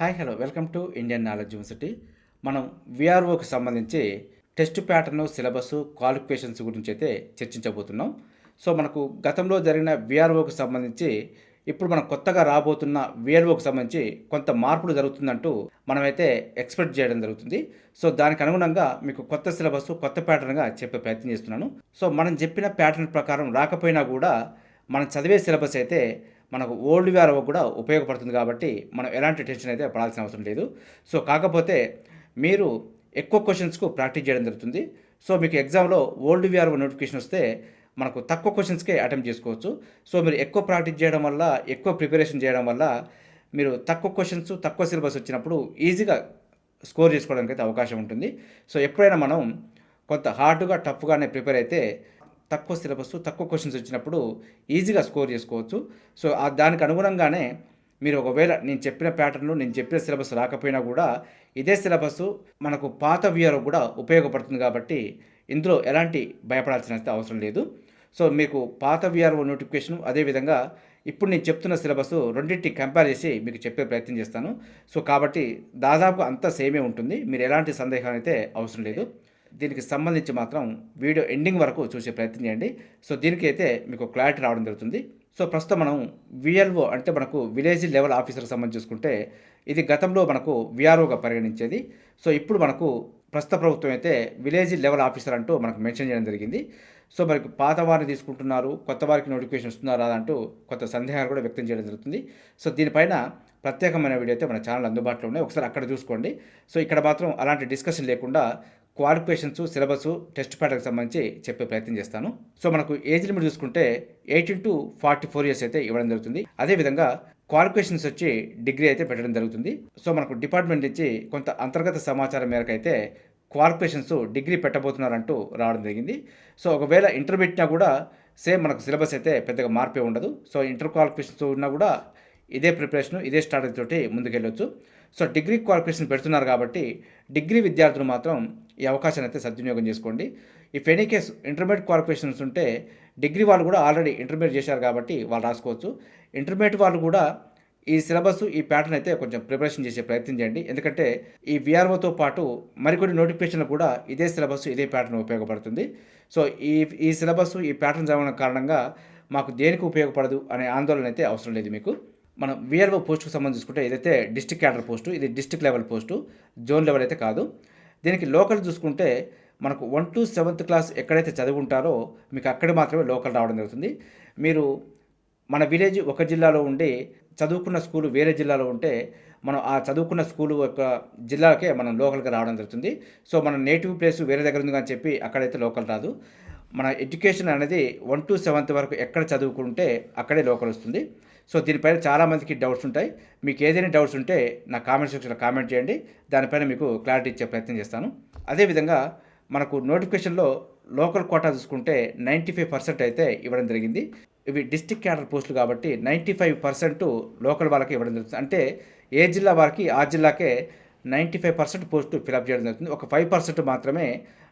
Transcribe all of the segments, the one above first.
Hi hello welcome to Indian knowledge university మనం విఆర్ఓకి సంబంధించి టెస్ట్ ప్యాటర్న్ సిలబస్ క్వాలిఫికేషన్స్ గురించి అయితే చర్చించబోతున్నాం. సో మనకు గతంలో జరిగిన విఆర్ఓకి సంబంధించి ఇప్పుడు మనం కొత్తగా రాబోతున్న విఆర్ఓకి సంబంధించి కొంత మార్పులు జరుగుతుందంటూ మనమైతే ఎక్స్పెక్ట్ చేయడం జరుగుతుంది. సో దానికి అనుగుణంగా మీకు కొత్త సిలబస్ కొత్త ప్యాటర్న్గా చెప్పే ప్రయత్నం చేస్తున్నాను. సో మనం చెప్పిన ప్యాటర్న్ ప్రకారం రాకపోయినా కూడా మనం చదివే సిలబస్ అయితే మనకు ఓల్డ్ వేర్ కూడా ఉపయోగపడుతుంది కాబట్టి మనం ఎలాంటి టెన్షన్ అయితే పడాల్సిన అవసరం లేదు. సో కాకపోతే మీరు ఎక్కువ క్వశ్చన్స్కు ప్రాక్టీస్ చేయడం జరుగుతుంది. సో మీకు ఎగ్జామ్లో ఓల్డ్ విఆర్ నోటిఫికేషన్ వస్తే మనకు తక్కువ క్వశ్చన్స్కే అటెంప్ట్ చేసుకోవచ్చు. సో మీరు ఎక్కువ ప్రాక్టీస్ చేయడం వల్ల ఎక్కువ ప్రిపరేషన్ చేయడం వల్ల మీరు తక్కువ క్వశ్చన్స్ తక్కువ సిలబస్ వచ్చినప్పుడు ఈజీగా స్కోర్ చేసుకోవడానికి అయితే అవకాశం ఉంటుంది. సో ఎప్పుడైనా మనం కొంత హార్డ్గా టఫ్గానే ప్రిపేర్ అయితే తక్కువ సిలబస్ తక్కువ క్వశ్చన్స్ వచ్చినప్పుడు ఈజీగా స్కోర్ చేసుకోవచ్చు. సో దానికి అనుగుణంగానే మీరు ఒకవేళ నేను చెప్పిన ప్యాటర్న్లు నేను చెప్పిన సిలబస్ రాకపోయినా కూడా ఇదే సిలబస్ మనకు పాత వియర్ కూడా ఉపయోగపడుతుంది కాబట్టి ఇందులో ఎలాంటి భయపడాల్సిన అవసరం లేదు. సో మీకు పాత విఆర్ఓ నోటిఫికేషన్ అదేవిధంగా ఇప్పుడు నేను చెప్తున్న సిలబస్ రెండింటిని కంపేర్ చేసి మీకు చెప్పే ప్రయత్నం చేస్తాను. సో కాబట్టి దాదాపు అంతా సేమే ఉంటుంది. మీరు ఎలాంటి సందేహం అయితే అవసరం లేదు. దీనికి సంబంధించి మాత్రం వీడియో ఎండింగ్ వరకు చూసే ప్రయత్నం చేయండి. సో దీనికి అయితే మీకు క్లారిటీ రావడం జరుగుతుంది. సో ప్రస్తుతం మనం విఎల్ఓ అంటే మనకు విలేజ్ లెవెల్ ఆఫీసర్కి సంబంధించి చూసుకుంటే ఇది గతంలో మనకు విఆర్ఓగా పరిగణించేది. సో ఇప్పుడు మనకు ప్రస్తుత ప్రభుత్వం అయితే విలేజ్ లెవెల్ ఆఫీసర్ అంటూ మనకు మెన్షన్ చేయడం జరిగింది. సో మరి పాత వారిని తీసుకుంటున్నారు కొత్త వారికి నోటిఫికేషన్ వస్తున్నారా అంటూ కొత్త సందేహాలు కూడా వ్యక్తం చేయడం జరుగుతుంది. సో దీనిపైన ప్రత్యేకమైన వీడియో అయితే మన ఛానల్ అందుబాటులో ఉన్నాయి. ఒకసారి అక్కడ చూసుకోండి. సో ఇక్కడ మాత్రం అలాంటి డిస్కషన్ లేకుండా క్వాలిఫికేషన్స్ సిలబస్ టెస్ట్ ప్యాటర్కి సంబంధించి చెప్పే ప్రయత్నం చేస్తాను. సో మనకు ఏజ్ లిమిట్ చూసుకుంటే eighteen to forty four years అయితే ఇవ్వడం జరుగుతుంది. అదేవిధంగా క్వాలిఫికేషన్స్ వచ్చి డిగ్రీ అయితే పెట్టడం జరుగుతుంది. సో మనకు డిపార్ట్మెంట్ నుంచి కొంత అంతర్గత సమాచారం మేరకు అయితే క్వాలిఫికేషన్స్ డిగ్రీ పెట్టబోతున్నారంటూ రావడం జరిగింది. సో ఒకవేళ ఇంటర్ పెట్టినా కూడా సేమ్ మనకు సిలబస్ అయితే పెద్దగా మార్పే ఉండదు. సో ఇంటర్ క్వాలిఫికేషన్స్ ఉన్నా కూడా ఇదే ప్రిపరేషన్ ఇదే స్ట్రాటజీ తోటి ముందుకెళ్ళొచ్చు. సో డిగ్రీ క్వాలిఫికేషన్ పెడుతున్నారు కాబట్టి డిగ్రీ విద్యార్థులు మాత్రం ఈ అవకాశాన్ని అయితే సద్వినియోగం చేసుకోండి. If any case intermediate qualifications ఉంటే డిగ్రీ వాళ్ళు కూడా ఆల్రెడీ ఇంటర్మీడియట్ చేశారు కాబట్టి వాళ్ళు రాసుకోవచ్చు. ఇంటర్మీడియట్ వాళ్ళు కూడా ఈ సిలబస్ ఈ ప్యాటర్న్ అయితే కొంచెం ప్రిపరేషన్ చేసే ప్రయత్నం చేయండి. ఎందుకంటే ఈ విఆర్ఓతో పాటు మరికొన్ని నోటిఫికేషన్లు కూడా ఇదే సిలబస్ ఇదే ప్యాటర్న్ ఉపయోగపడుతుంది. సో ఈ ఈ సిలబస్ ఈ ప్యాటర్న్ చదవడం కారణంగా మాకు దేనికి ఉపయోగపడదు అనే ఆందోళన అయితే అవసరం లేదు మీకు. మనం విఆర్ఓ పోస్టుకు సంబంధించి చూసుకుంటే ఇదైతే డిస్టిక్ క్యాడర్ పోస్టు ఇది district level post zone level అయితే కాదు. దీనికి లోకల్ చూసుకుంటే మనకు వన్ టు సెవెంత్ క్లాస్ ఎక్కడైతే చదువుకుంటారో మీకు అక్కడ మాత్రమే లోకల్ రావడం జరుగుతుంది. మీరు మన విలేజ్ ఒక జిల్లాలో ఉండి చదువుకున్న స్కూల్ వేరే జిల్లాలో ఉంటే మనం ఆ చదువుకున్న స్కూల్ యొక్క జిల్లాకే మనం లోకల్గా రావడం జరుగుతుంది. సో మన నేటివ్ ప్లేస్ వేరే దగ్గర ఉంది అని చెప్పి అక్కడైతే లోకల్ రాదు. మన ఎడ్యుకేషన్ అనేది వన్ టు సెవెంత్ వరకు ఎక్కడ చదువుకుంటే అక్కడే లోకల్ వస్తుంది. సో దీనిపైన చాలామందికి డౌట్స్ ఉంటాయి. మీకు ఏదైనా డౌట్స్ ఉంటే నా కామెంట్ సెక్షన్లో కామెంట్ చేయండి. దానిపైన మీకు క్లారిటీ ఇచ్చే ప్రయత్నం చేస్తాను. అదేవిధంగా మనకు నోటిఫికేషన్లో లోకల్ కోటా చూసుకుంటే నైంటీ ఫైవ్ పర్సెంట్ అయితే ఇవ్వడం జరిగింది. ఇవి డిస్టిక్ క్యాడర్ పోస్టులు కాబట్టి నైంటీ ఫైవ్ పర్సెంట్ లోకల్ వాళ్ళకి ఇవ్వడం జరుగుతుంది. అంటే ఏ జిల్లా వారికి ఆ జిల్లాకే ninety five percent post fill up చేయడం జరుగుతుంది. ఒక ఫైవ్ పర్సెంట్ మాత్రమే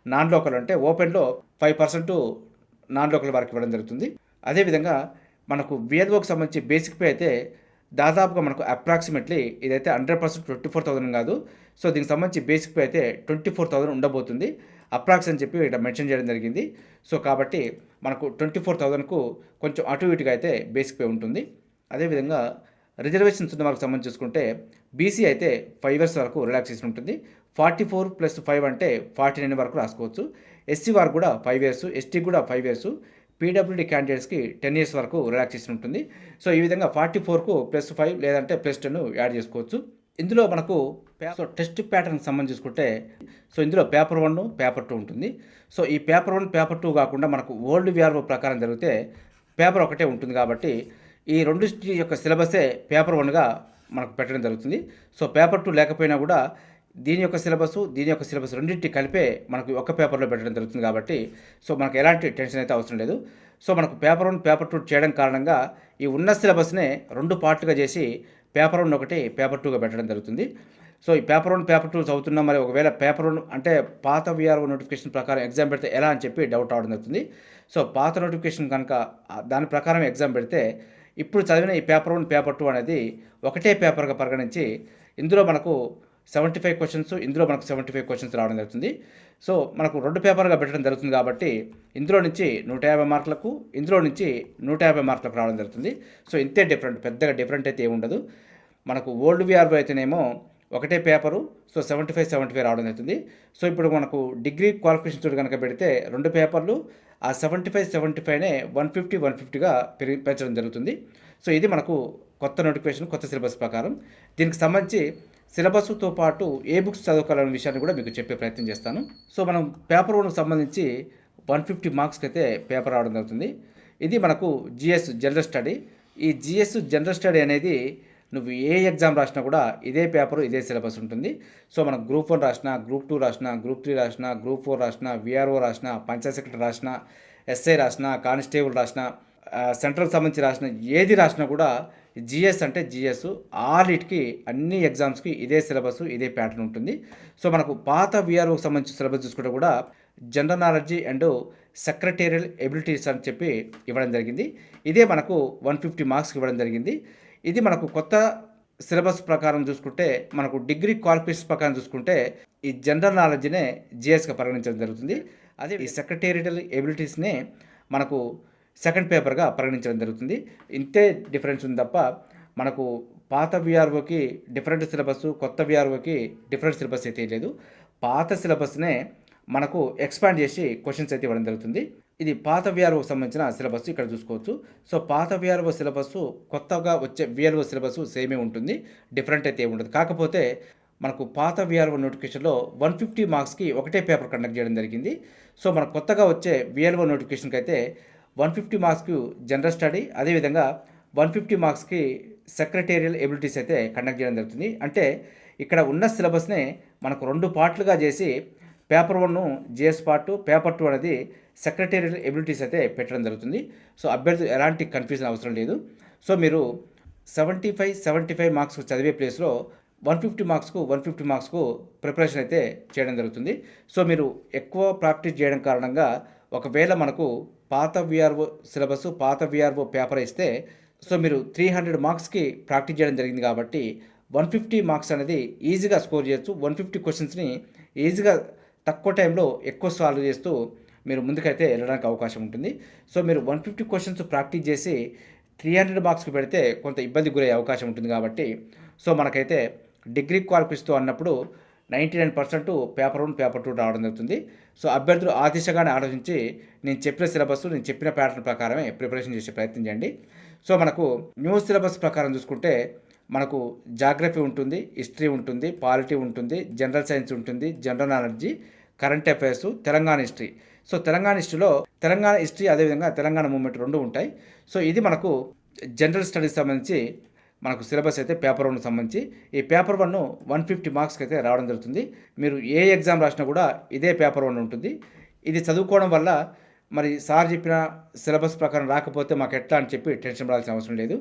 నాన్ లోకల్ అంటే ఓపెన్లో ఫైవ్ పర్సెంట్ నాన్ లోకల్ వారికి ఇవ్వడం జరుగుతుంది. అదేవిధంగా మనకు విఎల్ఓకి సంబంధించి బేసిక్ పే అయితే దాదాపుగా మనకు అప్రాక్సిమేట్లీ ఇదైతే hundred percent twenty four thousand కాదు. సో దీనికి సంబంధించి బేసిక్ పే అయితే ట్వంటీ ఫోర్ థౌసండ్ ఉండబోతుంది. అప్రాక్స్ అని చెప్పి ఇక్కడ మెన్షన్ చేయడం జరిగింది. సో కాబట్టి మనకు ట్వంటీ ఫోర్ థౌసండ్కు కొంచెం అటు ఇటుగా అయితే బేసిక్ పే ఉంటుంది. అదేవిధంగా రిజర్వేషన్స్ ఉన్న వాళ్ళకి సంబంధించి చూసుకుంటే బీసీ అయితే ఫైవ్ ఇయర్స్ వరకు రిలాక్సేషన్ ఉంటుంది. ఫార్టీ ఫోర్ ప్లస్ ఫైవ్ అంటే ఫార్టీ నైన్ వరకు రాసుకోవచ్చు. ఎస్సీ వారు కూడా ఫైవ్ ఇయర్స్ ఎస్టీ కూడా ఫైవ్ ఇయర్స్ పీడబ్ల్యూడీ క్యాండిడేట్స్కి టెన్ ఇయర్స్ వరకు రిలాక్సేషన్ ఉంటుంది. సో ఈ విధంగా ఫార్టీ ఫోర్కు ప్లస్ ఫైవ్ లేదంటే ప్లస్ టెన్ యాడ్ చేసుకోవచ్చు. ఇందులో మనకు సో టెస్ట్ ప్యాటర్న్కి సంబంధించి చూసుకుంటే సో ఇందులో పేపర్ వన్ పేపర్ టూ ఉంటుంది. సో ఈ పేపర్ వన్ పేపర్ టూ కాకుండా మనకు ఓల్డ్ విఆర్ఓ ప్రకారం జరిగితే పేపర్ ఒకటే ఉంటుంది కాబట్టి ఈ రెండు యొక్క సిలబసే పేపర్ వన్గా మనకు పెట్టడం జరుగుతుంది. సో పేపర్ టూ లేకపోయినా కూడా దీని యొక్క సిలబస్ దీని యొక్క సిలబస్ రెండింటి కలిపే మనకు ఒక పేపర్లో పెట్టడం జరుగుతుంది కాబట్టి సో మనకు ఎలాంటి టెన్షన్ అయితే అవసరం లేదు. సో మనకు పేపర్ వన్ పేపర్ టూ చేయడం కారణంగా ఈ ఉన్న సిలబస్నే రెండు పార్ట్గా చేసి పేపర్ వన్ ఒకటి పేపర్ టూగా పెట్టడం జరుగుతుంది. సో ఈ పేపర్ వన్ పేపర్ టూ చదువుతున్నా మరి ఒకవేళ పేపర్ వన్ అంటే పాత విఆర్ఓ నోటిఫికేషన్ ప్రకారం ఎగ్జామ్ పెడితే ఎలా అని చెప్పి డౌట్ రావడం జరుగుతుంది. సో పాత నోటిఫికేషన్ కనుక దాని ప్రకారం ఎగ్జామ్ పెడితే ఇప్పుడు చదివిన ఈ పేపర్ వన్ పేపర్ టూ అనేది ఒకటే పేపర్గా పరిగణించి ఇందులో మనకు సెవెంటీ ఫైవ్ క్వశ్చన్స్ ఇందులో మనకు సెవెంటీ ఫైవ్ క్వశ్చన్స్ రావడం జరుగుతుంది. సో మనకు రెండు పేపర్గా పెట్టడం జరుగుతుంది కాబట్టి ఇందులో నుంచి నూట యాభై మార్కులకు ఇందులో నుంచి నూట యాభై మార్కులకు రావడం జరుగుతుంది. సో ఇంతే డిఫరెంట్ పెద్దగా డిఫరెంట్ అయితే ఏముండదు. మనకు ఓల్డ్ విఆర్ఓ అయితేనేమో ఒకటే paper so seventy five seventy five రావడం జరుగుతుంది. సో ఇప్పుడు మనకు డిగ్రీ క్వాలిఫికేషన్ తోటి కనుక పెడితే రెండు పేపర్లు ఆ సెవెంటీ ఫైవ్ సెవెంటీ ఫైవ్నే వన్ ఫిఫ్టీ వన్ ఫిఫ్టీగా పెరిగి పెంచడం జరుగుతుంది. సో ఇది మనకు కొత్త నోటిఫికేషన్ కొత్త సిలబస్ ప్రకారం. దీనికి సంబంధించి సిలబస్తో పాటు ఏ బుక్స్ చదువుకోవాలనే విషయాన్ని కూడా మీకు చెప్పే ప్రయత్నం చేస్తాను. సో మనం పేపర్ వన్కి సంబంధించి వన్ ఫిఫ్టీ మార్క్స్కి అయితే పేపర్ రావడం జరుగుతుంది. ఇది మనకు జిఎస్ జనరల్ స్టడీ. ఈ జిఎస్ జనరల్ స్టడీ అనేది నువ్వు ఏ ఎగ్జామ్ రాసినా కూడా ఇదే పేపరు ఇదే సిలబస్ ఉంటుంది. సో మనం గ్రూప్ వన్ రాసిన గ్రూప్ టూ రాసిన గ్రూప్ త్రీ రాసిన గ్రూప్ ఫోర్ రాసిన విఆర్ఓ రాసిన పంచాయత్ సెక్రటరీ రాసిన ఎస్ఐ రాసిన కానిస్టేబుల్ రాసిన సెంట్రల్ సంబంధించి రాసిన ఏది రాసినా కూడా జిఎస్ అంటే జిఎస్. ఆలిట్కి అన్ని ఎగ్జామ్స్కి ఇదే సిలబస్ ఇదే ప్యాటర్న్ ఉంటుంది. సో మనకు పాత విఆర్ఓకి సంబంధించిన సిలబస్ చూసుకుంటే కూడా general knowledge and secretarial abilities అని చెప్పి ఇవ్వడం జరిగింది. ఇదే మనకు వన్ ఫిఫ్టీ మార్క్స్కి ఇవ్వడం జరిగింది. ఇది మనకు కొత్త సిలబస్ ప్రకారం చూసుకుంటే మనకు డిగ్రీ క్వాలిఫికేషన్ ప్రకారం చూసుకుంటే ఈ జనరల్ నాలెడ్జ్నే జిఎస్గా పరిగణించడం జరుగుతుంది. అదే ఈ సెక్రటేరియల్ ఎబిలిటీస్నే మనకు సెకండ్ పేపర్గా పరిగణించడం జరుగుతుంది. ఇంతే డిఫరెన్స్ ఉంది తప్ప మనకు పాత విఆర్ఓకి డిఫరెంట్ సిలబస్ కొత్త విఆర్ఓకి డిఫరెంట్ సిలబస్ అయితే లేదు. పాత సిలబస్నే మనకు ఎక్స్పాండ్ చేసి క్వశ్చన్స్ అయితే ఇవ్వడం జరుగుతుంది. ఇది పాత విఆర్ఓకి సంబంధించిన సిలబస్ ఇక్కడ చూసుకోవచ్చు. సో పాత విఆర్ఓ సిలబస్ కొత్తగా వచ్చే విఆర్ఓ సిలబస్ సేమే ఉంటుంది. డిఫరెంట్ అయితే ఉండదు కాకపోతే మనకు పాత విఆర్ఓ నోటిఫికేషన్లో వన్ ఫిఫ్టీ మార్క్స్కి ఒకటే పేపర్ కండక్ట్ చేయడం జరిగింది. సో మనకు కొత్తగా వచ్చే విఆర్ఓ నోటిఫికేషన్కి అయితే వన్ ఫిఫ్టీ మార్క్స్కి జనరల్ స్టడీ అదేవిధంగా వన్ ఫిఫ్టీ మార్క్స్కి సెక్రటేరియల్ ఎబిలిటీస్ అయితే కండక్ట్ చేయడం జరుగుతుంది. అంటే ఇక్కడ ఉన్న సిలబస్నే మనకు రెండు పార్ట్లుగా చేసి paper one GS part paper two అనేది సెక్రటేరియల్ ఎబిలిటీస్ అయితే పెట్టడం జరుగుతుంది. సో అభ్యర్థి ఎలాంటి కన్ఫ్యూజన్ అవసరం లేదు. సో మీరు seventy five seventy five marks చదివే ప్లేస్లో వన్ ఫిఫ్టీ మార్క్స్కు వన్ ఫిఫ్టీ మార్క్స్కు ప్రిపరేషన్ అయితే చేయడం జరుగుతుంది. సో మీరు ఎక్కువ ప్రాక్టీస్ చేయడం కారణంగా ఒకవేళ మనకు పాత విఆర్ఓ సిలబస్ పాత విఆర్ఓ పేపర్ ఇస్తే సో మీరు త్రీ హండ్రెడ్ మార్క్స్కి ప్రాక్టీస్ చేయడం జరిగింది కాబట్టి వన్ ఫిఫ్టీ మార్క్స్ అనేది ఈజీగా స్కోర్ చేయొచ్చు. వన్ ఫిఫ్టీ క్వశ్చన్స్ని ఈజీగా తక్కువ టైంలో ఎక్కువ సాల్వ్ చేస్తూ మీరు ముందుకైతే వెళ్ళడానికి అవకాశం ఉంటుంది. సో మీరు వన్ ఫిఫ్టీ క్వశ్చన్స్ ప్రాక్టీస్ చేసి త్రీ హండ్రెడ్ మార్క్స్కి పెడితే కొంత ఇబ్బంది గురయ్యే అవకాశం ఉంటుంది కాబట్టి సో మనకైతే డిగ్రీ క్వాలిఫిస్తూ అన్నప్పుడు ninety nine percent paper one paper two రావడం జరుగుతుంది. సో అభ్యర్థులు ఆ దిశగానే ఆలోచించి నేను చెప్పిన సిలబస్ నేను చెప్పిన ప్యాటర్న్ ప్రకారమే ప్రిపరేషన్ చేసే ప్రయత్నం చేయండి. సో మనకు న్యూ సిలబస్ ప్రకారం చూసుకుంటే మనకు జాగ్రఫీ ఉంటుంది హిస్టరీ ఉంటుంది పాలిటీ ఉంటుంది జనరల్ సైన్స్ ఉంటుంది general knowledge current affairs Telangana history. So Telangana హిస్టరీలో తెలంగాణ హిస్టరీ అదేవిధంగా తెలంగాణ మూమెంట్ రెండు ఉంటాయి. సో ఇది మనకు జనరల్ స్టడీస్ సంబంధించి మనకు సిలబస్ అయితే పేపర్ వన్ సంబంధించి. ఈ పేపర్ వన్ వన్ ఫిఫ్టీ మార్క్స్కి అయితే రావడం జరుగుతుంది. మీరు ఏ ఎగ్జామ్ రాసినా కూడా ఇదే పేపర్ వన్ ఉంటుంది. ఇది చదువుకోవడం వల్ల మరి సార్ చెప్పిన సిలబస్ ప్రకారం రాకపోతే మాకు ఎట్లా అని చెప్పి టెన్షన్ పడాల్సిన అవసరం లేదు.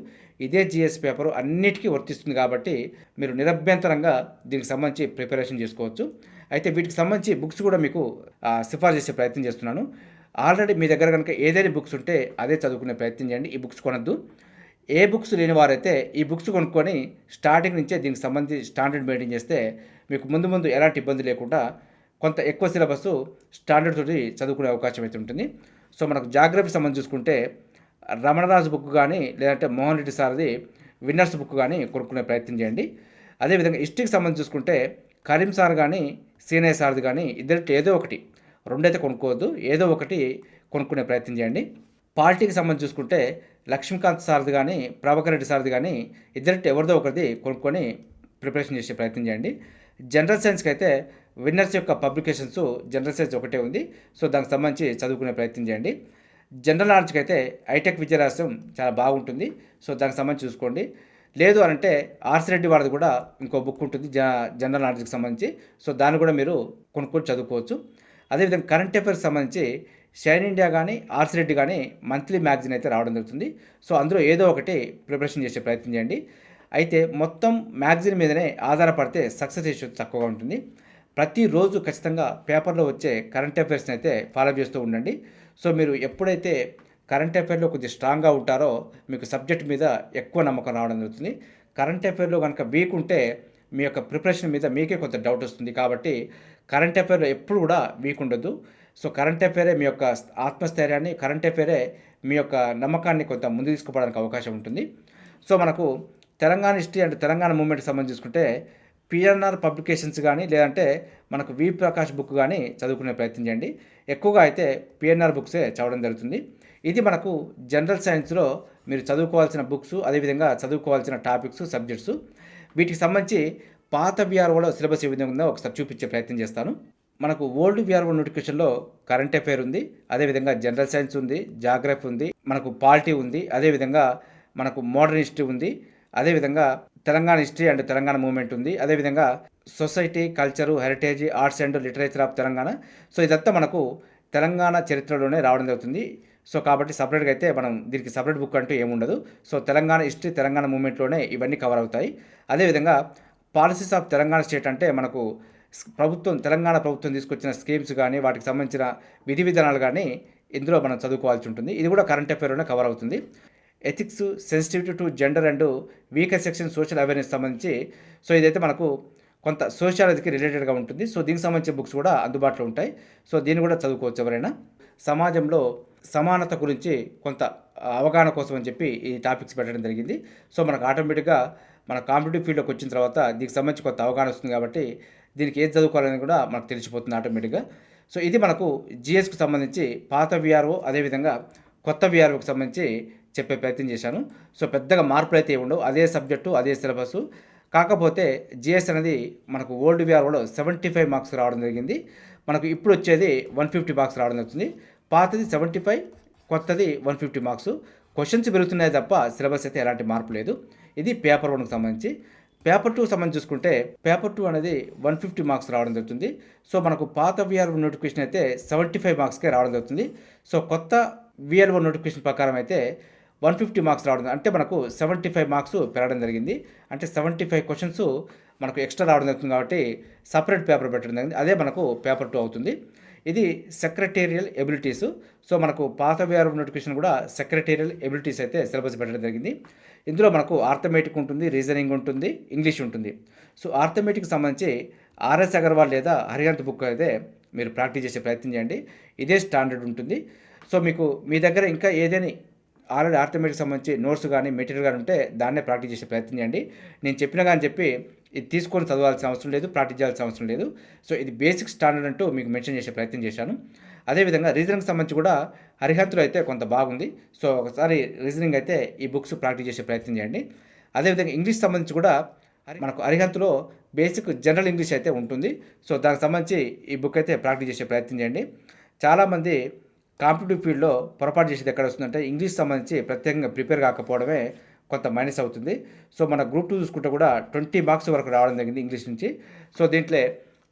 ఇదే జిఎస్ పేపర్ అన్నిటికీ వర్తిస్తుంది కాబట్టి మీరు నిరభ్యంతరంగా దీనికి సంబంధించి ప్రిపరేషన్ చేసుకోవచ్చు. అయితే వీటికి సంబంధించి బుక్స్ కూడా మీకు సిఫార్సు చేసే ప్రయత్నం చేస్తున్నాను. ఆల్రెడీ మీ దగ్గర కనుక ఏదైనా బుక్స్ ఉంటే అదే చదువుకునే ప్రయత్నం చేయండి. ఈ బుక్స్ కొనద్దు. ఏ బుక్స్ లేని వారైతే ఈ బుక్స్ కొనుక్కొని స్టార్టింగ్ నుంచే దీనికి సంబంధించి స్టాండర్డ్ మెయింటైన్ చేస్తే మీకు ముందు ముందు ఎలాంటి ఇబ్బంది లేకుండా కొంత ఎక్కువ సిలబస్ స్టాండర్డ్ తోటి చదువుకునే అవకాశం అయితే ఉంటుంది. సో మనకు జాగ్రఫీ సంబంధించి చూసుకుంటే రమణరాజు బుక్ కానీ లేదంటే మోహన్ రెడ్డి సార్ది విన్నర్స్ బుక్ కానీ కొనుక్కునే ప్రయత్నం చేయండి. అదేవిధంగా హిస్టరీకి సంబంధించి చూసుకుంటే కరీం సార్ కానీ సీనియర్ సార్ది కానీ ఇద్దరికి ఏదో ఒకటి రెండైతే కొనుక్కోవద్దు ఏదో ఒకటి కొనుక్కునే ప్రయత్నం చేయండి. పార్టీకి సంబంధించి చూసుకుంటే లక్ష్మీకాంత్ సార్ది కానీ ప్రభాకర్ రెడ్డి సార్ది కానీ ఇద్దరిటి ఎవరిదో ఒకరిది కొనుక్కొని ప్రిపరేషన్ చేసే ప్రయత్నం చేయండి. జనరల్ సైన్స్కి అయితే విన్నర్స్ యొక్క పబ్లికేషన్స్ జనరల్ సైన్స్ ఒకటే ఉంది. సో దానికి సంబంధించి చదువుకునే ప్రయత్నం చేయండి. జనరల్ నాలెడ్జ్కి అయితే హైటెక్ విద్యారాశ్యం చాలా బాగుంటుంది. సో దానికి సంబంధించి చూసుకోండి. లేదు అని అంటే ఆర్సి రెడ్డి వారిది కూడా ఇంకో బుక్ ఉంటుంది. జ జనరల్ నాలెడ్జ్కి సంబంధించి. సో దాన్ని కూడా మీరు కొనుక్కొని చదువుకోవచ్చు. అదేవిధంగా కరెంట్ అఫైర్స్ సంబంధించి షైన్ ఇండియా కానీ ఆర్సి రెడ్డి కానీ మంత్లీ మ్యాగజైన్ అయితే రావడం జరుగుతుంది. సో అందులో ఏదో ఒకటి ప్రిపరేషన్ చేసే ప్రయత్నం చేయండి. అయితే మొత్తం మ్యాగజైన్ మీదనే ఆధారపడితే సక్సెస్ రేషియో తక్కువగా ఉంటుంది. ప్రతిరోజు ఖచ్చితంగా పేపర్లో వచ్చే కరెంట్ అఫైర్స్ని అయితే ఫాలో చేస్తూ ఉండండి. సో మీరు ఎప్పుడైతే కరెంట్ అఫైర్లో కొద్దిగా స్ట్రాంగ్గా ఉంటారో మీకు సబ్జెక్ట్ మీద ఎక్కువ నమ్మకం రావడం జరుగుతుంది. కరెంట్ అఫైర్లో కనుక వీక్ ఉంటే మీ యొక్క ప్రిపరేషన్ మీద మీకే కొంత డౌట్ వస్తుంది. కాబట్టి కరెంట్ అఫైర్లో ఎప్పుడు కూడా వీక్ ఉండదు సో కరెంట్ అఫేరే మీ యొక్క ఆత్మస్థైర్యాన్ని కరెంట్ అఫేరే మీ యొక్క నమ్మకాన్ని కొంత ముందు తీసుకుపోవడానికి అవకాశం ఉంటుంది. సో మనకు తెలంగాణ హిస్టరీ అంటే తెలంగాణ మూమెంట్కి సంబంధించి చూసుకుంటే పిఎన్ఆర్ పబ్లికేషన్స్ కానీ లేదంటే మనకు వి ప్రకాష్ బుక్ కానీ చదువుకునే ప్రయత్నం చేయండి. ఎక్కువగా అయితే పిఎన్ఆర్ బుక్సే చదవడం జరుగుతుంది. ఇది మనకు జనరల్ సైన్స్లో మీరు చదువుకోవాల్సిన బుక్స్ అదేవిధంగా చదువుకోవాల్సిన టాపిక్స్ సబ్జెక్ట్స్ వీటికి సంబంధించి పాత విఆర్ఓలో సిలబస్ ఏ విధంగా ఉందో ఒకసారి చూపించే ప్రయత్నం చేస్తాను. మనకు ఓల్డ్ విఆర్ఓ నోటిఫికేషన్లో కరెంట్ అఫైర్ ఉంది అదేవిధంగా జనరల్ సైన్స్ ఉంది జాగ్రఫీ ఉంది మనకు పాలిటీ ఉంది అదేవిధంగా మనకు మోడర్న్ హిస్టరీ ఉంది అదేవిధంగా Telangana history and Telangana movement ఉంది అదేవిధంగా society culture heritage arts and literature of Telangana. So ఇదంతా మనకు తెలంగాణ చరిత్రలోనే రావడం జరుగుతుంది. సో కాబట్టి సపరేట్గా అయితే మనం దీనికి సపరేట్ బుక్ అంటూ ఏముండదు సో తెలంగాణ హిస్టరీ తెలంగాణ మూమెంట్లోనే ఇవన్నీ కవర్ అవుతాయి. అదేవిధంగా పాలసీస్ ఆఫ్ తెలంగాణ స్టేట్ అంటే మనకు ప్రభుత్వం తెలంగాణ ప్రభుత్వం తీసుకొచ్చిన స్కీమ్స్ కానీ వాటికి సంబంధించిన విధి విధానాలు కానీ ఇందులో మనం చదువుకోవాల్సి ఉంటుంది. ఇది కూడా కరెంట్ అఫైర్లోనే కవర్ అవుతుంది. Ethics sensitivity to gender and weaker section social awareness సంబంధించి సో ఇదైతే మనకు కొంత సోషాలజీకి రిలేటెడ్గా ఉంటుంది. సో దీనికి సంబంధించిన బుక్స్ కూడా అందుబాటులో ఉంటాయి. సో దీన్ని కూడా చదువుకోవచ్చు ఎవరైనా. సమాజంలో సమానత గురించి కొంత అవగాహన కోసం అని చెప్పి ఈ టాపిక్స్ పెట్టడం జరిగింది. సో మనకు ఆటోమేటిక్గా మన కాంపిటేటివ్ ఫీల్డ్లోకి వచ్చిన తర్వాత దీనికి సంబంధించి కొంత అవగాహన వస్తుంది కాబట్టి దీనికి ఏది చదువుకోవాలని కూడా మనకు తెలిసిపోతుంది ఆటోమేటిక్గా. సో ఇది మనకు జిఎస్కి సంబంధించి పాత విఆర్ఓ అదేవిధంగా కొత్త విఆర్ఓకి సంబంధించి చెప్పే ప్రయత్నం చేశాను. సో పెద్దగా మార్పులు అయితే ఉండవు. అదే సబ్జెక్టు అదే సిలబస్. కాకపోతే జిఎస్ అనేది మనకు ఓల్డ్ విఆర్ఓలో సెవెంటీ ఫైవ్ మార్క్స్ రావడం జరిగింది. మనకు ఇప్పుడు వచ్చేది వన్ ఫిఫ్టీ మార్క్స్ రావడం జరుగుతుంది. పాతది సెవెంటీ ఫైవ్ కొత్తది వన్ ఫిఫ్టీ మార్క్స్. క్వశ్చన్స్ పెరుగుతున్నాయి తప్ప సిలబస్ అయితే ఎలాంటి మార్పు లేదు. ఇది పేపర్ వన్కి సంబంధించి. పేపర్ టూ సంబంధించి చూసుకుంటే పేపర్ టూ అనేది వన్ ఫిఫ్టీ మార్క్స్ రావడం జరుగుతుంది. సో మనకు పాత విఆర్ఓ నోటిఫికేషన్ అయితే సెవెంటీ ఫైవ్ మార్క్స్కే రావడం జరుగుతుంది. సో కొత్త విఆర్ఓ నోటిఫికేషన్ ప్రకారం అయితే వన్ ఫిఫ్టీ మార్క్స్ రావడం అంటే మనకు సెవెంటీ ఫైవ్ మార్క్స్ పెరగడం జరిగింది. అంటే సెవెంటీ ఫైవ్ క్వశ్చన్స్ మనకు ఎక్స్ట్రా రావడం జరుగుతుంది కాబట్టి సపరేట్ పేపర్ పెట్టడం జరిగింది. అదే మనకు పేపర్ టూ అవుతుంది. ఇది సెక్రటేరియల్ ఎబిలిటీస్. సో మనకు పాత విఆర్ నోటిఫికేషన్ కూడా సెక్రటేరియల్ ఎబిలిటీస్ అయితే సిలబస్ పెట్టడం జరిగింది. ఇందులో మనకు ఆర్థమెటిక్ ఉంటుంది రీజనింగ్ ఉంటుంది ఇంగ్లీష్ ఉంటుంది. సో ఆర్థమెటిక్ సంబంధించి ఆర్ఎస్ అగర్వాల్ లేదా హరిహంత్ బుక్ అయితే మీరు ప్రాక్టీస్ చేసే ప్రయత్నం చేయండి. ఇదే స్టాండర్డ్ ఉంటుంది. సో మీకు మీ దగ్గర ఇంకా ఏదైనా ఆల్రెడీ ఆర్థమెటిక్ సంబంధించి నోట్స్ కానీ మెటీరియల్ కానీ ఉంటే దాన్నే ప్రాక్టీస్ చేసే ప్రయత్నం చేయండి. నేను చెప్పిన కానీ చెప్పి ఇది తీసుకొని చదవాల్సిన అవసరం లేదు ప్రాక్టీస్ చేయాల్సిన అవసరం లేదు. సో ఇది బేసిక్ స్టాండర్డ్ అంటూ మీకు మెన్షన్ చేసే ప్రయత్నం చేశాను. అదేవిధంగా రీజనింగ్ సంబంధించి కూడా హరిహత్తులో అయితే కొంత బాగుంది. సో ఒకసారి రీజనింగ్ అయితే ఈ బుక్స్ ప్రాక్టీస్ చేసే ప్రయత్నం చేయండి. అదేవిధంగా ఇంగ్లీష్ సంబంధించి కూడా మనకు అరిహంతులో బేసిక్ జనరల్ ఇంగ్లీష్ అయితే ఉంటుంది. సో దానికి సంబంధించి ఈ బుక్ అయితే ప్రాక్టీస్ చేసే ప్రయత్నం చేయండి. చాలామంది కాంపిటేటివ్ ఫీల్డ్లో పొరపాటు చేసేది ఎక్కడ వస్తుందంటే ఇంగ్లీష్ సంబంధించి ప్రత్యేకంగా ప్రిపేర్ కాకపోవడమే కొంత మైనస్ అవుతుంది. సో మన గ్రూప్ టూ చూసుకుంటే కూడా ట్వంటీ మార్క్స్ వరకు రావడం జరిగింది ఇంగ్లీష్ నుంచి. సో దీంట్లో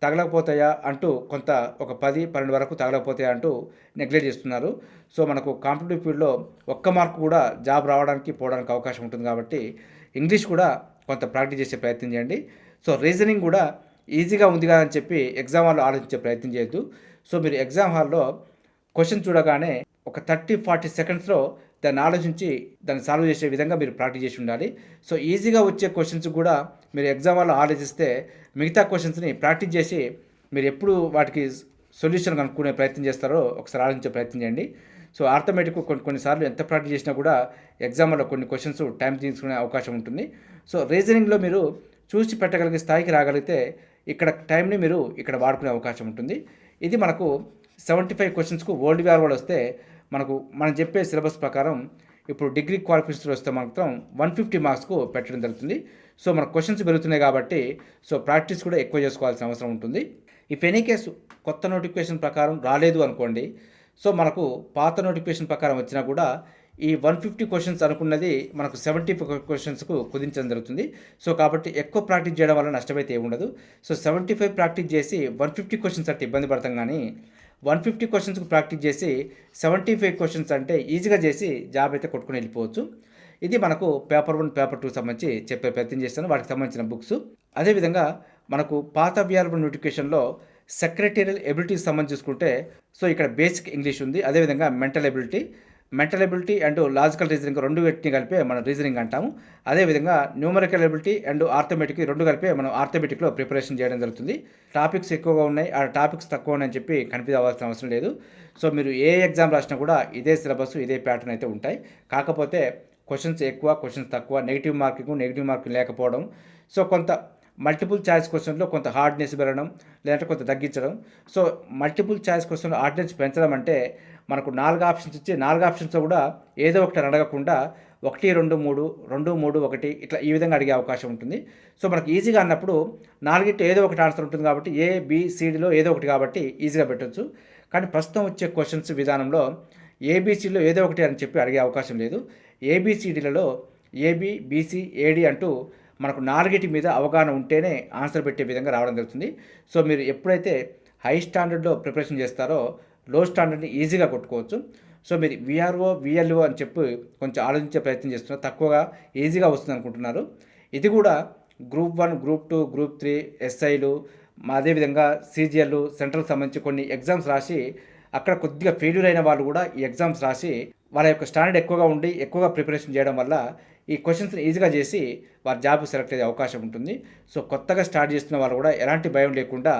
తగలకపోతాయా అంటూ కొంత ఒక పది పన్నెండు వరకు తగలకపోతాయా అంటూ నెగ్లెక్ట్ చేస్తున్నారు. సో మనకు కాంపిటేటివ్ ఫీల్డ్లో ఒక్క మార్క్ కూడా జాబ్ రావడానికి పోవడానికి అవకాశం ఉంటుంది కాబట్టి ఇంగ్లీష్ కూడా కొంత ప్రాక్టీస్ చేసే ప్రయత్నం చేయండి. సో రీజనింగ్ కూడా ఈజీగా ఉంది కదా అని చెప్పి ఎగ్జామ్ హాల్లో ఆలోచించే ప్రయత్నం చేయొద్దు. సో మీరు ఎగ్జామ్ హాల్లో క్వశ్చన్ చూడగానే ఒక థర్టీ ఫార్టీ సెకండ్స్లో దాన్ని ఆలోచించి దాన్ని సాల్వ్ చేసే విధంగా మీరు ప్రాక్టీస్ చేసి ఉండాలి. సో ఈజీగా వచ్చే క్వశ్చన్స్ కూడా మీరు ఎగ్జామ్ వల్ల ఆలోచిస్తే మిగతా క్వశ్చన్స్ని ప్రాక్టీస్ చేసి మీరు ఎప్పుడు వాటికి సొల్యూషన్ కనుక్కునే ప్రయత్నం చేస్తారో ఒకసారి ఆలోచించే ప్రయత్నం చేయండి. సో ఆర్థమెటిక్ కొన్ని కొన్నిసార్లు ఎంత ప్రాక్టీస్ చేసినా కూడా ఎగ్జామ్లో కొన్ని క్వశ్చన్స్ టైం తీసుకునే అవకాశం ఉంటుంది. సో రీజనింగ్లో మీరు చూసి పెట్టగలిగే స్థాయికి రాగలిగితే ఇక్కడ టైంని మీరు ఇక్కడ వాడుకునే అవకాశం ఉంటుంది. ఇది మనకు సెవెంటీ ఫైవ్ క్వశ్చన్స్కు వరల్డ్ వ్యార్ వాళ్ళు వస్తే మనకు మనం చెప్పే సిలబస్ ప్రకారం ఇప్పుడు డిగ్రీ క్వాలిఫికేషన్ వస్తే మాత్రం వన్ ఫిఫ్టీ మార్క్స్కు పెట్టడం జరుగుతుంది. సో మన క్వశ్చన్స్ పెరుగుతున్నాయి కాబట్టి సో ప్రాక్టీస్ కూడా ఎక్కువ చేసుకోవాల్సిన అవసరం ఉంటుంది. ఇఫ్ ఎనీ కేసు కొత్త నోటిఫికేషన్ ప్రకారం రాలేదు అనుకోండి సో మనకు పాత నోటిఫికేషన్ ప్రకారం వచ్చినా కూడా ఈ వన్ ఫిఫ్టీ క్వశ్చన్స్ అనుకున్నది మనకు సెవెంటీ క్వశ్చన్స్కు కుదించడం జరుగుతుంది. సో కాబట్టి ఎక్కువ ప్రాక్టీస్ చేయడం వల్ల నష్టమైతే ఏమి ఉండదు సో సెవెంటీ ఫైవ్ ప్రాక్టీస్ చేసి వన్ ఫిఫ్టీ క్వశ్చన్స్ అంటే ఇబ్బంది పడతాం కానీ వన్ ఫిఫ్టీ క్వశ్చన్స్కి ప్రాక్టీస్ చేసి సెవెంటీ ఫైవ్ క్వశ్చన్స్ అంటే ఈజీగా చేసి జాబ్ అయితే కొట్టుకుని వెళ్ళిపోవచ్చు. ఇది మనకు పేపర్ వన్ పేపర్ టూ సంబంధించి చెప్పే ప్రయత్నం చేస్తాను. వాటికి సంబంధించిన బుక్స్. అదేవిధంగా మనకు పాత విఆర్బు నోటిఫికేషన్లో సెక్రటేరియల్ ఎబిలిటీకి సంబంధించి చూసుకుంటే సో ఇక్కడ బేసిక్ ఇంగ్లీష్ ఉంది. అదేవిధంగా mental ability mental ability and logical reasoning రెండు వీటిని కలిపే మనం రీజనింగ్ అంటాము. అదేవిధంగా న్యూమరికల్ ఎబిలిటీ అండ్ ఆర్థమెటిక్ రెండు కలిపే మనం ఆర్థమెటిక్లో ప్రిపరేషన్ చేయడం జరుగుతుంది. టాపిక్స్ ఎక్కువగా ఉన్నాయి. ఆ టాపిక్స్ తక్కువ ఉన్నాయని చెప్పి కన్ఫ్యూజ్ అవ్వాల్సిన అవసరం లేదు. సో మీరు ఏ ఎగ్జామ్ రాసినా కూడా ఇదే సిలబస్ ఇదే ప్యాటర్న్ అయితే ఉంటాయి. కాకపోతే క్వశ్చన్స్ ఎక్కువ క్వశ్చన్స్ తక్కువ నెగిటివ్ మార్కింగ్ నెగిటివ్ మార్కింగ్ లేకపోవడం. సో కొంత మల్టిపుల్ ఛాయిస్ క్వశ్చన్లో కొంత హార్డ్నెస్ పెరగడం లేదంటే కొంత తగ్గించడం. సో మల్టిపుల్ ఛాయిస్ క్వశ్చన్లో హార్డ్నెస్ పెంచడం అంటే మనకు నాలుగు ఆప్షన్స్ ఇచ్చి నాలుగు ఆప్షన్స్లో కూడా ఏదో ఒకటి అడగకుండా ఒకటి రెండు మూడు రెండు మూడు ఒకటి ఇట్లా ఈ విధంగా అడిగే అవకాశం ఉంటుంది. సో మనకు ఈజీగా అన్నప్పుడు నాలుగిట్లో ఏదో ఒకటి ఆన్సర్ ఉంటుంది కాబట్టి ఏ బీసీడీలో ఏదో ఒకటి కాబట్టి ఈజీగా పెట్టవచ్చు కానీ ప్రస్తుతం వచ్చే క్వశ్చన్స్ విధానంలో ఏబీసీలో ఏదో ఒకటి అని చెప్పి అడిగే అవకాశం లేదు. ఏబీసీడీలలో ఏబి బీసీ ఏడి అంటూ మనకు నాలుగిటి మీద అవగాహన ఉంటేనే ఆన్సర్ పెట్టే విధంగా రావడం జరుగుతుంది. సో మీరు ఎప్పుడైతే హై స్టాండర్డ్లో ప్రిపరేషన్ చేస్తారో లో స్టాండర్డ్ని ఈజీగా కొట్టుకోవచ్చు. సో మీరు విఆర్ఓ విఎల్ఓ అని చెప్పి కొంచెం ఆలోచించే ప్రయత్నం చేస్తున్నారు. తక్కువగా ఈజీగా వస్తుంది అనుకుంటున్నారు ఇది కూడా group one group two group three ఎస్ఐలు అదేవిధంగా సీజీఎల్ సెంట్రల్ సంబంధించి కొన్ని ఎగ్జామ్స్ రాసి అక్కడ కొద్దిగా ఫెయిల్యూర్ అయిన వాళ్ళు కూడా ఈ ఎగ్జామ్స్ రాసి వాళ్ళ యొక్క స్టాండర్డ్ ఎక్కువగా ఉండి ఎక్కువగా ప్రిపరేషన్ చేయడం వల్ల ఈ క్వశ్చన్స్ని ఈజీగా చేసి వారి జాబ్ సెలెక్ట్ అయ్యే అవకాశం ఉంటుంది. సో కొత్తగా స్టార్ట్ చేస్తున్న వాళ్ళు కూడా ఎలాంటి భయం లేకుండా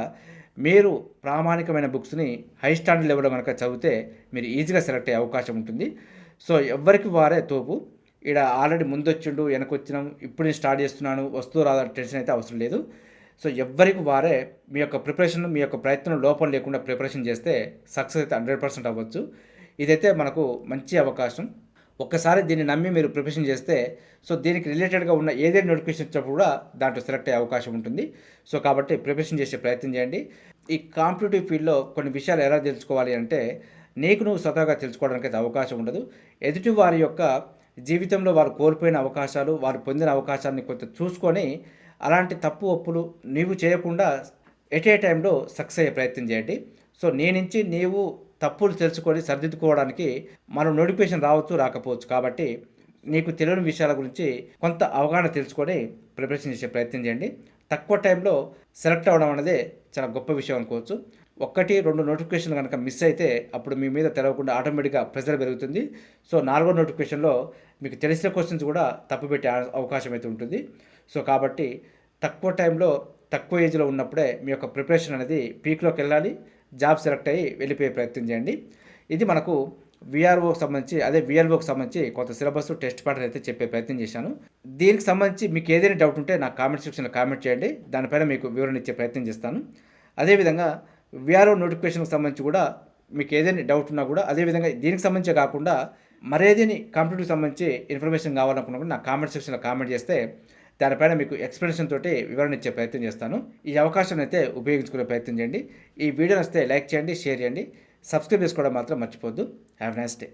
మీరు ప్రామాణికమైన బుక్స్ని హై స్టాండర్డ్ లెవెల్లో కనుక చదివితే మీరు ఈజీగా సెలెక్ట్ అయ్యే అవకాశం ఉంటుంది. సో ఎవరికి వారే తోపు. ఇక్కడ ఆల్రెడీ ముందొచ్చిండు వెనకొచ్చినాం ఇప్పుడు నేను స్టార్ట్ చేస్తున్నాను వస్తూ రాదా టెన్షన్ అయితే అవసరం లేదు. సో ఎవ్వరికి వారే మీ యొక్క ప్రిపరేషన్ మీ యొక్క ప్రయత్నం లోపం లేకుండా ప్రిపరేషన్ చేస్తే సక్సెస్ అయితే హండ్రెడ్ పర్సెంట్ అవ్వచ్చు. ఇదైతే మనకు మంచి అవకాశం. ఒక్కసారి దీన్ని నమ్మి మీరు ప్రిపరేషన్ చేస్తే సో దీనికి రిలేటెడ్గా ఉన్న ఏదైనా నోటిఫికేషన్ వచ్చినప్పుడు కూడా దాంట్లో సెలెక్ట్ అయ్యే అవకాశం ఉంటుంది. సో కాబట్టి ప్రిపరేషన్ చేసే ప్రయత్నం చేయండి. ఈ కాంపిటేటివ్ ఫీల్డ్లో కొన్ని విషయాలు ఎలా తెలుసుకోవాలి అంటే నీకు నువ్వు స్వతహాగా తెలుసుకోవడానికి అయితే అవకాశం ఉండదు. ఎదుటి వారి యొక్క జీవితంలో వారు కోల్పోయిన అవకాశాలు వారు పొందిన అవకాశాన్ని కొంత చూసుకొని అలాంటి తప్పు ఒప్పులు నీవు చేయకుండా ఎట్ ఏ టైంలో సక్సెస్ అయ్యే ప్రయత్నం చేయండి. సో నీ నుంచి నీవు తప్పులు తెలుసుకొని సరిదిద్దుకోవడానికి మనం నోటిఫికేషన్ రావచ్చు రాకపోవచ్చు. కాబట్టి నీకు తెలియని విషయాల గురించి కొంత అవగాహన తెలుసుకొని ప్రిపరేషన్ చేసే ప్రయత్నం చేయండి. తక్కువ టైంలో సెలెక్ట్ అవ్వడం అనేది చాలా గొప్ప విషయం అనుకోవచ్చు. ఒక్కటి రెండు నోటిఫికేషన్లు కనుక మిస్ అయితే అప్పుడు మీ మీద తెలవకుండా ఆటోమేటిక్గా ప్రెజర్ పెరుగుతుంది. సో నాలుగో నోటిఫికేషన్లో మీకు తెలిసిన క్వశ్చన్స్ కూడా తప్పు పెట్టే అవకాశం అయితే ఉంటుంది. సో కాబట్టి తక్కువ టైంలో తక్కువ ఏజ్లో ఉన్నప్పుడే మీ యొక్క ప్రిపరేషన్ అనేది పీక్లోకి వెళ్ళాలి. జాబ్ సెలెక్ట్ అయ్యి వెళ్ళిపోయే ప్రయత్నం చేయండి. ఇది మనకు విఆర్ఓకి సంబంధించి అదే విఎల్ఓకి సంబంధించి కొంత సిలబస్ టెస్ట్ ప్యాటర్న్ అయితే చెప్పే ప్రయత్నం చేశాను. దీనికి సంబంధించి మీకు ఏదైనా డౌట్ ఉంటే నాకు కామెంట్ సెక్షన్లో కామెంట్ చేయండి. దానిపైన మీకు వివరణ ఇచ్చే ప్రయత్నం చేస్తాను. అదేవిధంగా విఆర్ఓ నోటిఫికేషన్కి సంబంధించి కూడా మీకు ఏదైనా డౌట్ ఉన్నా కూడా అదేవిధంగా దీనికి సంబంధించి కాకుండా మరేదేని కంప్యూటర్కి సంబంధించి ఇన్ఫర్మేషన్ కావాలనుకున్నా కూడా నాకు కామెంట్ సెక్షన్లో కామెంట్ చేస్తే దానిపైన మీకు ఎక్స్ప్లెనేషన్ తోటి వివరణ ఇచ్చే ప్రయత్నం చేస్తాను. ఈ అవకాశం అయితే ఉపయోగించుకునే ప్రయత్నం చేయండి. ఈ వీడియో వస్తే లైక్ చేయండి షేర్ చేయండి. సబ్స్క్రైబ్ చేసుకోవడం మాత్రం మర్చిపోద్దు హ్యావ్ నైస్ డే